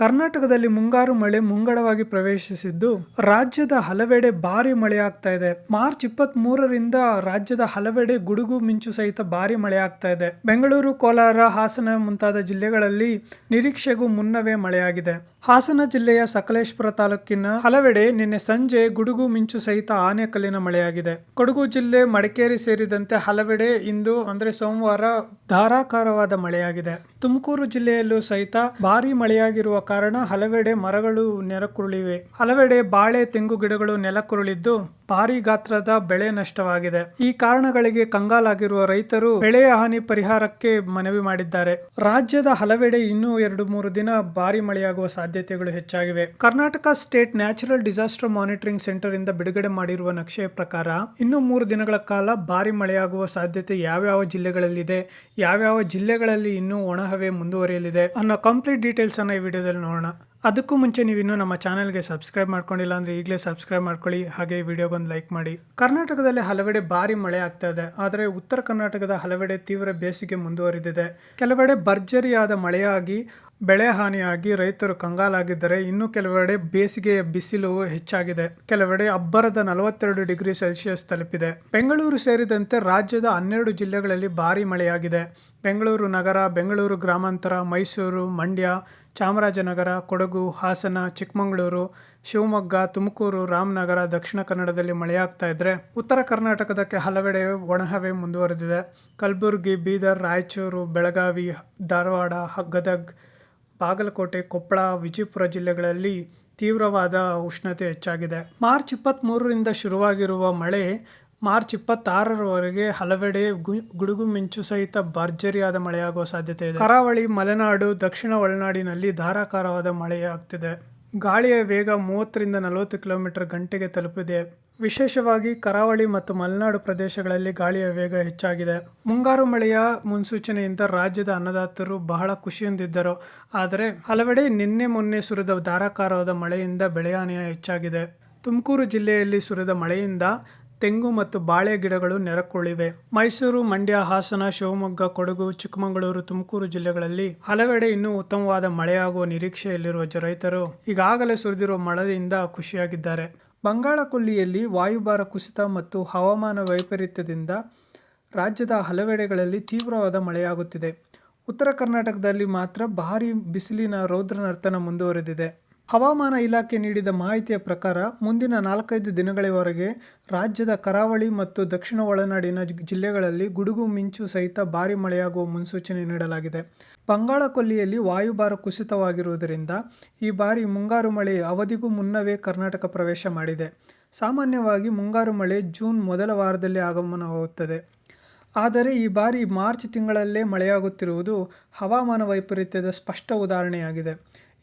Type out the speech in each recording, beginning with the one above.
ಕರ್ನಾಟಕದಲ್ಲಿ ಮುಂಗಾರು ಮಳೆ ಮುಂಗಡವಾಗಿ ಪ್ರವೇಶಿಸಿದ್ದು, ರಾಜ್ಯದ ಹಲವೆಡೆ ಭಾರಿ ಮಳೆಯಾಗ್ತಾ ಇದೆ. ಮಾರ್ಚ್ ಇಪ್ಪತ್ತ್ ಮೂರರಿಂದ ರಾಜ್ಯದ ಹಲವೆಡೆ ಗುಡುಗು ಮಿಂಚು ಸಹಿತ ಭಾರಿ ಮಳೆಯಾಗ್ತಾ ಇದೆ. ಬೆಂಗಳೂರು, ಕೋಲಾರ, ಹಾಸನ ಮುಂತಾದ ಜಿಲ್ಲೆಗಳಲ್ಲಿ ನಿರೀಕ್ಷೆಗೂ ಮುನ್ನವೇ ಮಳೆಯಾಗಿದೆ. ಹಾಸನ ಜಿಲ್ಲೆಯ ಸಕಲೇಶ್ಪುರ ತಾಲೂಕಿನ ಹಲವೆಡೆ ನಿನ್ನೆ ಸಂಜೆ ಗುಡುಗು ಮಿಂಚು ಸಹಿತ ಆನೆಕಲ್ಲಿನ ಮಳೆಯಾಗಿದೆ. ಕೊಡಗು ಜಿಲ್ಲೆ ಮಡಿಕೇರಿ ಸೇರಿದಂತೆ ಹಲವೆಡೆ ಇಂದು, ಅಂದ್ರೆ ಸೋಮವಾರ ಧಾರಾಕಾರವಾದ ಮಳೆಯಾಗಿದೆ. ತುಮಕೂರು ಜಿಲ್ಲೆಯಲ್ಲೂ ಸಹಿತ ಭಾರಿ ಮಳೆಯಾಗಿರುವ ಕಾರಣ ಹಲವೆಡೆ ಮರಗಳು ನೆಲಕ್ಕುರುಳಿವೆ. ಹಲವೆಡೆ ಬಾಳೆ, ತೆಂಗು ಗಿಡಗಳು ನೆಲಕ್ಕುರುಳಿದ್ದು ಭಾರಿ ಗಾತ್ರದ ಬೆಳೆ ನಷ್ಟವಾಗಿದೆ. ಈ ಕಾರಣಗಳಿಗೆ ಕಂಗಾಲಾಗಿರುವ ರೈತರು ಬೆಳೆಯ ಹಾನಿ ಪರಿಹಾರಕ್ಕೆ ಮನವಿ ಮಾಡಿದ್ದಾರೆ. ರಾಜ್ಯದ ಹಲವೆಡೆ ಇನ್ನೂ ಎರಡು ಮೂರು ದಿನ ಭಾರಿ ಮಳೆಯಾಗುವ ಸಾಧ್ಯತೆಗಳು ಹೆಚ್ಚಾಗಿವೆ. Karnataka state natural disaster monitoring centre ಇಂದ ಬಿಡುಗಡೆ ಮಾಡಿರುವ ನಕ್ಷೆಯ ಪ್ರಕಾರ ಇನ್ನು ಮೂರು ದಿನಗಳ ಕಾಲ ಭಾರಿ ಮಳೆಯಾಗುವ ಸಾಧ್ಯತೆ ಯಾವ್ಯಾವ ಜಿಲ್ಲೆಗಳಲ್ಲಿದೆ, ಯಾವ್ಯಾವ ಜಿಲ್ಲೆಗಳಲ್ಲಿ ಇನ್ನೂ ಒಣಹವೆ ಮುಂದುವರಿಯಲಿದೆ ಅನ್ನೋ ಕಂಪ್ಲೀಟ್ ಡೀಟೇಲ್ಸ್ ಅನ್ನ ಈ ವಿಡಿಯೋದಲ್ಲಿ ನೋಡೋಣ. ಅದಕ್ಕೂ ಮುಂಚೆ ನೀವು ಇನ್ನೂ ನಮ್ಮ ಚಾನಲ್ಗೆ ಸಬ್ಸ್ಕ್ರೈಬ್ ಮಾಡ್ಕೊಂಡಿಲ್ಲ ಅಂದ್ರೆ ಈಗಲೇ ಸಬ್ಸ್ಕ್ರೈಬ್ ಮಾಡ್ಕೊಳ್ಳಿ, ಹಾಗೆ ವಿಡಿಯೋಗೊಂದು ಲೈಕ್ ಮಾಡಿ. ಕರ್ನಾಟಕದಲ್ಲಿ ಹಲವೆಡೆ ಭಾರಿ ಮಳೆ ಆಗ್ತಾ ಇದೆ, ಆದರೆ ಉತ್ತರ ಕರ್ನಾಟಕದ ಹಲವೆಡೆ ತೀವ್ರ ಬೇಸಿಗೆ ಮುಂದುವರಿದಿದೆ. ಕೆಲವೆಡೆ ಭರ್ಜರಿಯಾದ ಮಳೆಯಾಗಿ ಬೆಳೆ ಹಾನಿಯಾಗಿ ರೈತರು ಕಂಗಾಲಾಗಿದ್ದರೆ ಇನ್ನು ಕೆಲವೆಡೆ ಬೇಸಿಗೆಯ ಬಿಸಿಲು ಹೆಚ್ಚಾಗಿದೆ. ಕೆಲವೆಡೆ ಅಬ್ಬರದ ನಲವತ್ತೆರಡು ಡಿಗ್ರಿ ಸೆಲ್ಸಿಯಸ್ ತಲುಪಿದೆ. ಬೆಂಗಳೂರು ಸೇರಿದಂತೆ ರಾಜ್ಯದ ಹನ್ನೆರಡು ಜಿಲ್ಲೆಗಳಲ್ಲಿ ಭಾರೀ ಮಳೆಯಾಗಿದೆ. ಬೆಂಗಳೂರು ನಗರ, ಬೆಂಗಳೂರು ಗ್ರಾಮಾಂತರ, ಮೈಸೂರು, ಮಂಡ್ಯ, ಚಾಮರಾಜನಗರ, ಕೊಡಗು, ಹಾಸನ, ಚಿಕ್ಕಮಗಳೂರು, ಶಿವಮೊಗ್ಗ, ತುಮಕೂರು, ರಾಮನಗರ, ದಕ್ಷಿಣ ಕನ್ನಡದಲ್ಲಿ ಮಳೆಯಾಗ್ತಾ ಇದ್ರೆ ಉತ್ತರ ಕರ್ನಾಟಕದಕ್ಕೆ ಹಲವೆಡೆ ಒಣಹವೆ ಮುಂದುವರೆದಿದೆ. ಕಲಬುರಗಿ, ಬೀದರ್, ರಾಯಚೂರು, ಬೆಳಗಾವಿ, ಧಾರವಾಡ, ಗದಗ್ ಬಾಗಲಕೋಟೆ, ಕೊಪ್ಪಳ, ವಿಜಯಪುರ ಜಿಲ್ಲೆಗಳಲ್ಲಿ ತೀವ್ರವಾದ ಉಷ್ಣತೆ ಹೆಚ್ಚಾಗಿದೆ. ಮಾರ್ಚ್ ಇಪ್ಪತ್ತ್ಮೂರರಿಂದ ಶುರುವಾಗಿರುವ ಮಳೆ ಮಾರ್ಚ್ ಇಪ್ಪತ್ತಾರರವರೆಗೆ ಹಲವೆಡೆ ಗುಡುಗು ಮಿಂಚು ಸಹಿತ ಭರ್ಜರಿಯಾದ ಮಳೆಯಾಗುವ ಸಾಧ್ಯತೆ ಇದೆ. ಕರಾವಳಿ, ಮಲೆನಾಡು, ದಕ್ಷಿಣ ಒಳನಾಡಿನಲ್ಲಿ ಧಾರಾಕಾರವಾದ ಮಳೆಯಾಗ್ತಿದೆ. ಗಾಳಿಯ ವೇಗ ಮೂವತ್ತರಿಂದ ನಲವತ್ತು ಕಿಲೋಮೀಟರ್ ಗಂಟೆಗೆ ತಲುಪಿದೆ. ವಿಶೇಷವಾಗಿ ಕರಾವಳಿ ಮತ್ತು ಮಲೆನಾಡು ಪ್ರದೇಶಗಳಲ್ಲಿ ಗಾಳಿಯ ವೇಗ ಹೆಚ್ಚಾಗಿದೆ. ಮುಂಗಾರು ಮಳೆಯ ಮುನ್ಸೂಚನೆಯಿಂದ ರಾಜ್ಯದ ಅನ್ನದಾತರು ಬಹಳ ಖುಷಿಯೊಂದಿದ್ದರು. ಆದರೆ ಹಲವೆಡೆ ನಿನ್ನೆ ಮೊನ್ನೆ ಸುರಿದ ಧಾರಾಕಾರವಾದ ಮಳೆಯಿಂದ ಬೆಳೆಹಾನಿಯ ಹೆಚ್ಚಾಗಿದೆ. ತುಮಕೂರು ಜಿಲ್ಲೆಯಲ್ಲಿ ಸುರಿದ ಮಳೆಯಿಂದ ತೆಂಗು ಮತ್ತು ಬಾಳೆ ಗಿಡಗಳು ನೆರಕೊಳ್ಳಿವೆ ಮೈಸೂರು, ಮಂಡ್ಯ, ಹಾಸನ, ಶಿವಮೊಗ್ಗ, ಕೊಡಗು, ಚಿಕ್ಕಮಗಳೂರು, ತುಮಕೂರು ಜಿಲ್ಲೆಗಳಲ್ಲಿ ಹಲವೆಡೆ ಇನ್ನೂ ಉತ್ತಮವಾದ ಮಳೆಯಾಗುವ ನಿರೀಕ್ಷೆಯಲ್ಲಿರುವ ರೈತರು ಈಗಾಗಲೇ ಸುರಿದಿರುವ ಮಳೆಯಿಂದ ಖುಷಿಯಾಗಿದ್ದಾರೆ. ಬಂಗಾಳ ಕೊಲ್ಲಿಯಲ್ಲಿ ವಾಯುಭಾರ ಕುಸಿತ ಮತ್ತು ಹವಾಮಾನ ವೈಪರೀತ್ಯದಿಂದ ರಾಜ್ಯದ ಹಲವೆಡೆಗಳಲ್ಲಿ ತೀವ್ರವಾದ ಮಳೆಯಾಗುತ್ತಿದೆ. ಉತ್ತರ ಕರ್ನಾಟಕದಲ್ಲಿ ಮಾತ್ರ ಭಾರೀ ಬಿಸಿಲಿನ ರೌದ್ರ ನರ್ತನ ಮುಂದುವರೆದಿದೆ. ಹವಾಮಾನ ಇಲಾಖೆ ನೀಡಿದ ಮಾಹಿತಿಯ ಪ್ರಕಾರ ಮುಂದಿನ ನಾಲ್ಕೈದು ದಿನಗಳವರೆಗೆ ರಾಜ್ಯದ ಕರಾವಳಿ ಮತ್ತು ದಕ್ಷಿಣ ಒಳನಾಡಿನ ಜಿಲ್ಲೆಗಳಲ್ಲಿ ಗುಡುಗು ಮಿಂಚು ಸಹಿತ ಭಾರಿ ಮಳೆಯಾಗುವ ಮುನ್ಸೂಚನೆ ನೀಡಲಾಗಿದೆ. ಬಂಗಾಳ ಕೊಲ್ಲಿಯಲ್ಲಿ ವಾಯುಭಾರ ಕುಸಿತವಾಗಿರುವುದರಿಂದ ಈ ಬಾರಿ ಮುಂಗಾರು ಮಳೆ ಅವಧಿಗೂ ಮುನ್ನವೇ ಕರ್ನಾಟಕ ಪ್ರವೇಶ ಮಾಡಿದೆ. ಸಾಮಾನ್ಯವಾಗಿ ಮುಂಗಾರು ಮಳೆ ಜೂನ್ ಮೊದಲ ವಾರದಲ್ಲಿ ಆಗಮನವಾಗುತ್ತದೆ. ಆದರೆ ಈ ಬಾರಿ ಮಾರ್ಚ್ ತಿಂಗಳಲ್ಲೇ ಮಳೆಯಾಗುತ್ತಿರುವುದು ಹವಾಮಾನ ವೈಪರೀತ್ಯದ ಸ್ಪಷ್ಟ ಉದಾಹರಣೆಯಾಗಿದೆ.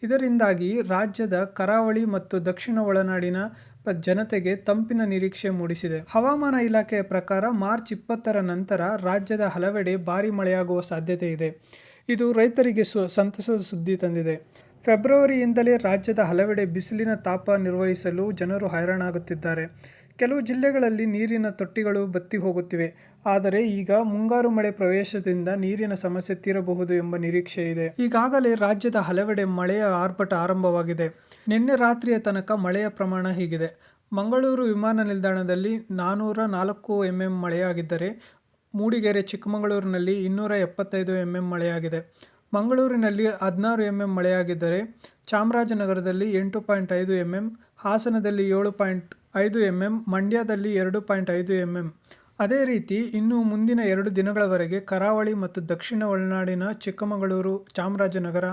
ಇದರಿಂದಾಗಿ ರಾಜ್ಯದ ಕರಾವಳಿ ಮತ್ತು ದಕ್ಷಿಣ ಒಳನಾಡಿನ ಜನತೆಗೆ ತಂಪಿನ ನಿರೀಕ್ಷೆ ಮೂಡಿಸಿದೆ. ಹವಾಮಾನ ಇಲಾಖೆಯ ಪ್ರಕಾರ ಮಾರ್ಚ್ ಇಪ್ಪತ್ತರ ನಂತರ ರಾಜ್ಯದ ಹಲವೆಡೆ ಭಾರಿ ಮಳೆಯಾಗುವ ಸಾಧ್ಯತೆ ಇದೆ. ಇದು ರೈತರಿಗೆ ಸು, ಸಂತಸದ ಸುದ್ದಿ ತಂದಿದೆ. ಫೆಬ್ರವರಿಯಿಂದಲೇ ರಾಜ್ಯದ ಹಲವೆಡೆ ಬಿಸಿಲಿನ ತಾಪ ನಿರ್ವಹಿಸಲು ಜನರು ಹೈರಾಣಾಗುತ್ತಿದ್ದಾರೆ. ಕೆಲವು ಜಿಲ್ಲೆಗಳಲ್ಲಿ ನೀರಿನ ತೊಟ್ಟಿಗಳು ಬತ್ತಿ ಹೋಗುತ್ತಿವೆ. ಆದರೆ ಈಗ ಮುಂಗಾರು ಮಳೆ ಪ್ರವೇಶದಿಂದ ನೀರಿನ ಸಮಸ್ಯೆ ತೀರಬಹುದು ಎಂಬ ನಿರೀಕ್ಷೆ ಇದೆ. ಈಗಾಗಲೇ ರಾಜ್ಯದ ಹಲವೆಡೆ ಮಳೆಯ ಆರ್ಭಟ ಆರಂಭವಾಗಿದೆ. ನಿನ್ನೆ ರಾತ್ರಿಯ ತನಕ ಮಳೆಯ ಪ್ರಮಾಣ ಹೀಗಿದೆ. ಮಂಗಳೂರು ವಿಮಾನ ನಿಲ್ದಾಣದಲ್ಲಿ ನಾನ್ನೂರ ನಾಲ್ಕು ಎಂ ಎಂ ಮಳೆಯಾಗಿದ್ದರೆ, ಮೂಡಿಗೆರೆ ಚಿಕ್ಕಮಗಳೂರಿನಲ್ಲಿ ಇನ್ನೂರ ಎಪ್ಪತ್ತೈದು ಎಂ ಎಂ ಮಳೆಯಾಗಿದೆ. ಮಂಗಳೂರಿನಲ್ಲಿ ಹದಿನಾರು ಎಂ ಎಂ ಮಳೆಯಾಗಿದ್ದರೆ, ಚಾಮರಾಜನಗರದಲ್ಲಿ ಎಂಟು ಪಾಯಿಂಟ್ ಐದು ಎಂ ಎಂ ಹಾಸನದಲ್ಲಿ ಏಳು ಪಾಯಿಂಟ್ ಐದು ಎಂ ಎಂ ಮಂಡ್ಯದಲ್ಲಿ ಎರಡು ಪಾಯಿಂಟ್ ಐದು ಎಂ ಎಂ ಅದೇ ರೀತಿ, ಇನ್ನು ಮುಂದಿನ ಎರಡು ದಿನಗಳವರೆಗೆ ಕರಾವಳಿ ಮತ್ತು ದಕ್ಷಿಣ ಒಳನಾಡಿನ ಚಿಕ್ಕಮಗಳೂರು, ಚಾಮರಾಜನಗರ,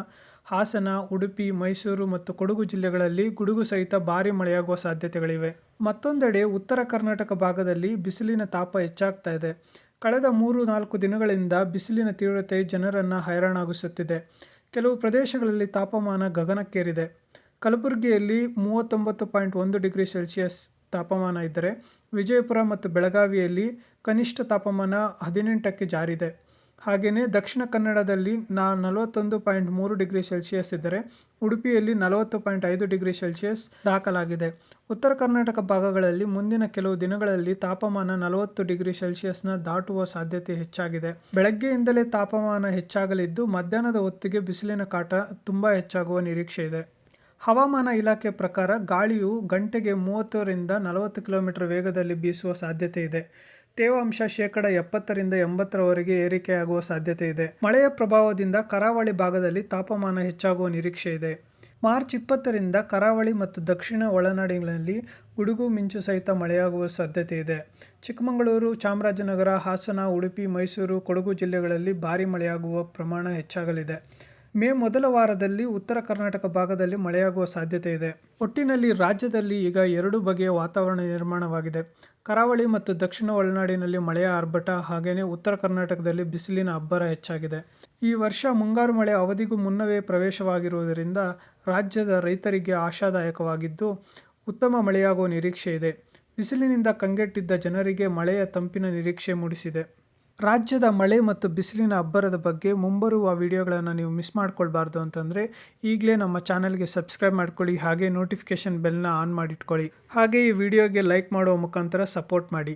ಹಾಸನ, ಉಡುಪಿ, ಮೈಸೂರು ಮತ್ತು ಕೊಡಗು ಜಿಲ್ಲೆಗಳಲ್ಲಿ ಗುಡುಗು ಸಹಿತ ಭಾರಿ ಮಳೆಯಾಗುವ ಸಾಧ್ಯತೆಗಳಿವೆ. ಮತ್ತೊಂದೆಡೆ ಉತ್ತರ ಕರ್ನಾಟಕ ಭಾಗದಲ್ಲಿ ಬಿಸಿಲಿನ ತಾಪ ಹೆಚ್ಚಾಗ್ತಾ ಇದೆ. ಕಳೆದ ಮೂರು ನಾಲ್ಕು ದಿನಗಳಿಂದ ಬಿಸಿಲಿನ ತೀವ್ರತೆ ಜನರನ್ನು ಹೈರಾಣಾಗಿಸುತ್ತಿದೆ. ಕೆಲವು ಪ್ರದೇಶಗಳಲ್ಲಿ ತಾಪಮಾನ ಗಗನಕ್ಕೇರಿದೆ. ಕಲಬುರಗಿಯಲ್ಲಿ ಮೂವತ್ತೊಂಬತ್ತು ಪಾಯಿಂಟ್ ಒಂದು ಡಿಗ್ರಿ ಸೆಲ್ಸಿಯಸ್ ತಾಪಮಾನ ಇದ್ದರೆ ವಿಜಯಪುರ ಮತ್ತು ಬೆಳಗಾವಿಯಲ್ಲಿ ಕನಿಷ್ಠ ತಾಪಮಾನ ಹದಿನೆಂಟಕ್ಕೆ ಜಾರಿದೆ. ಹಾಗೆಯೇ ದಕ್ಷಿಣ ಕನ್ನಡದಲ್ಲಿ ನಾ ನಲವತ್ತೊಂದು ಪಾಯಿಂಟ್ ಮೂರು ಡಿಗ್ರಿ ಸೆಲ್ಸಿಯಸ್ ಇದ್ದರೆ ಉಡುಪಿಯಲ್ಲಿ ನಲವತ್ತು ಪಾಯಿಂಟ್ ಐದು ಡಿಗ್ರಿ ಸೆಲ್ಸಿಯಸ್ ದಾಖಲಾಗಿದೆ. ಉತ್ತರ ಕರ್ನಾಟಕ ಭಾಗಗಳಲ್ಲಿ ಮುಂದಿನ ಕೆಲವು ದಿನಗಳಲ್ಲಿ ತಾಪಮಾನ ನಲವತ್ತು ಡಿಗ್ರಿ ಸೆಲ್ಸಿಯಸ್ನ ದಾಟುವ ಸಾಧ್ಯತೆ ಹೆಚ್ಚಾಗಿದೆ. ಬೆಳಗ್ಗೆಯಿಂದಲೇ ತಾಪಮಾನ ಹೆಚ್ಚಾಗಲಿದ್ದು ಮಧ್ಯಾಹ್ನದ ಹೊತ್ತಿಗೆ ಬಿಸಿಲಿನ ಕಾಟ ತುಂಬ ಹೆಚ್ಚಾಗುವ ನಿರೀಕ್ಷೆ ಇದೆ. ಹವಾಮಾನ ಇಲಾಖೆ ಪ್ರಕಾರ ಗಾಳಿಯು ಗಂಟೆಗೆ ಮೂವತ್ತರಿಂದ ನಲವತ್ತು ಕಿಲೋಮೀಟರ್ ವೇಗದಲ್ಲಿ ಬೀಸುವ ಸಾಧ್ಯತೆ ಇದೆ. ತೇವಾಂಶ ಶೇಕಡ ಎಪ್ಪತ್ತರಿಂದ ಎಂಬತ್ತರವರೆಗೆ ಏರಿಕೆಯಾಗುವ ಸಾಧ್ಯತೆ ಇದೆ. ಮಳೆಯ ಪ್ರಭಾವದಿಂದ ಕರಾವಳಿ ಭಾಗದಲ್ಲಿ ತಾಪಮಾನ ಹೆಚ್ಚಾಗುವ ನಿರೀಕ್ಷೆ ಇದೆ. ಮಾರ್ಚ್ ಇಪ್ಪತ್ತರಿಂದ ಕರಾವಳಿ ಮತ್ತು ದಕ್ಷಿಣ ಒಳನಾಡಿನಲ್ಲಿ ಗುಡುಗು ಮಿಂಚು ಸಹಿತ ಮಳೆಯಾಗುವ ಸಾಧ್ಯತೆ ಇದೆ. ಚಿಕ್ಕಮಗಳೂರು, ಚಾಮರಾಜನಗರ, ಹಾಸನ, ಉಡುಪಿ, ಮೈಸೂರು, ಕೊಡಗು ಜಿಲ್ಲೆಗಳಲ್ಲಿ ಭಾರೀ ಮಳೆಯಾಗುವ ಪ್ರಮಾಣ ಹೆಚ್ಚಾಗಲಿದೆ. ಮೇ ಮೊದಲ ವಾರದಲ್ಲಿ ಉತ್ತರ ಕರ್ನಾಟಕ ಭಾಗದಲ್ಲಿ ಮಳೆಯಾಗುವ ಸಾಧ್ಯತೆ ಇದೆ. ಒಟ್ಟಿನಲ್ಲಿ ರಾಜ್ಯದಲ್ಲಿ ಈಗ ಎರಡು ಬಗೆಯ ವಾತಾವರಣ ನಿರ್ಮಾಣವಾಗಿದೆ. ಕರಾವಳಿ ಮತ್ತು ದಕ್ಷಿಣ ಒಳನಾಡಿನಲ್ಲಿ ಮಳೆಯ ಆರ್ಭಟ ಹಾಗೆಯೇ ಉತ್ತರ ಕರ್ನಾಟಕದಲ್ಲಿ ಬಿಸಿಲಿನ ಅಬ್ಬರ ಹೆಚ್ಚಾಗಿದೆ. ಈ ವರ್ಷ ಮುಂಗಾರು ಮಳೆ ಅವಧಿಗೂ ಮುನ್ನವೇ ಪ್ರವೇಶವಾಗಿರುವುದರಿಂದ ರಾಜ್ಯದ ರೈತರಿಗೆ ಆಶಾದಾಯಕವಾಗಿದ್ದು, ಉತ್ತಮ ಮಳೆಯಾಗುವ ನಿರೀಕ್ಷೆ ಇದೆ. ಬಿಸಿಲಿನಿಂದ ಕಂಗೆಟ್ಟಿದ್ದ ಜನರಿಗೆ ಮಳೆಯ ತಂಪಿನ ನಿರೀಕ್ಷೆ ಮೂಡಿಸಿದೆ. ರಾಜ್ಯದ ಮಳೆ ಮತ್ತು ಬಿಸಿಲಿನ ಅಬ್ಬರದ ಬಗ್ಗೆ ಮುಂಬರುವ ವಿಡಿಯೋಗಳನ್ನು ನೀವು ಮಿಸ್ ಮಾಡ್ಕೊಳ್ಬಾರ್ದು ಅಂತಂದರೆ ಈಗಲೇ ನಮ್ಮ ಚಾನಲ್ಗೆ ಸಬ್ಸ್ಕ್ರೈಬ್ ಮಾಡ್ಕೊಳ್ಳಿ, ಹಾಗೆ ನೋಟಿಫಿಕೇಷನ್ ಬೆಲ್ನ ಆನ್ ಮಾಡಿಟ್ಕೊಳ್ಳಿ. ಹಾಗೆ ಈ ವಿಡಿಯೋಗೆ ಲೈಕ್ ಮಾಡುವ ಮುಖಾಂತರ ಸಪೋರ್ಟ್ ಮಾಡಿ.